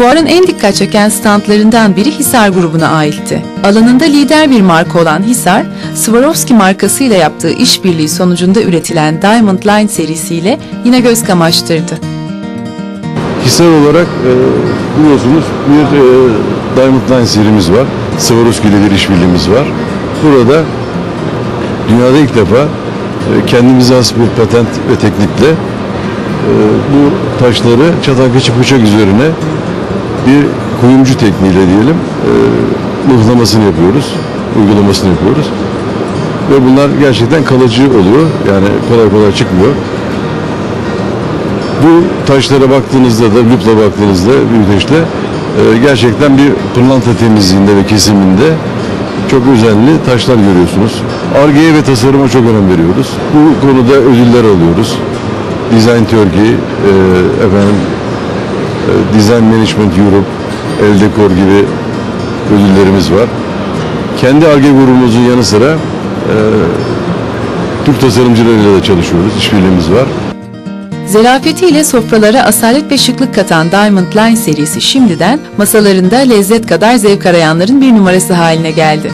Fuarın en dikkat çeken standlarından biri Hisar grubuna aitti. Alanında lider bir marka olan Hisar, Swarovski markasıyla yaptığı işbirliği sonucunda üretilen Diamond Line serisiyle yine göz kamaştırdı. Hisar olarak e, biliyorsunuz bir e, Diamond Line serimiz var. Swarovski ile bir işbirliğimiz var. Burada dünyada ilk defa e, kendimize has bir patent ve teknikle e, bu taşları çatal geçik bıçak üzerine bir kuyumcu tekniğiyle diyelim e, mıhlamasını yapıyoruz, uygulamasını yapıyoruz. Ve bunlar gerçekten kalıcı oluyor. Yani kolay kolay çıkmıyor. Bu taşlara baktığınızda da, lupla baktığınızda, büyüteçle e, gerçekten bir pırlanta temizliğinde ve kesiminde çok özenli taşlar görüyorsunuz. Arge'ye ve tasarıma çok önem veriyoruz. Bu konuda ödüller alıyoruz. Design Turkey, e, efendim, Design Management Europe, El Decor gibi ödüllerimiz var. Kendi Arge grubumuzun yanı sıra e, Türk tasarımcılarıyla da çalışıyoruz, işbirliğimiz var. Zerafetiyle sofralara asalet ve şıklık katan Diamond Line serisi şimdiden masalarında lezzet kadar zevk arayanların bir numarası haline geldi.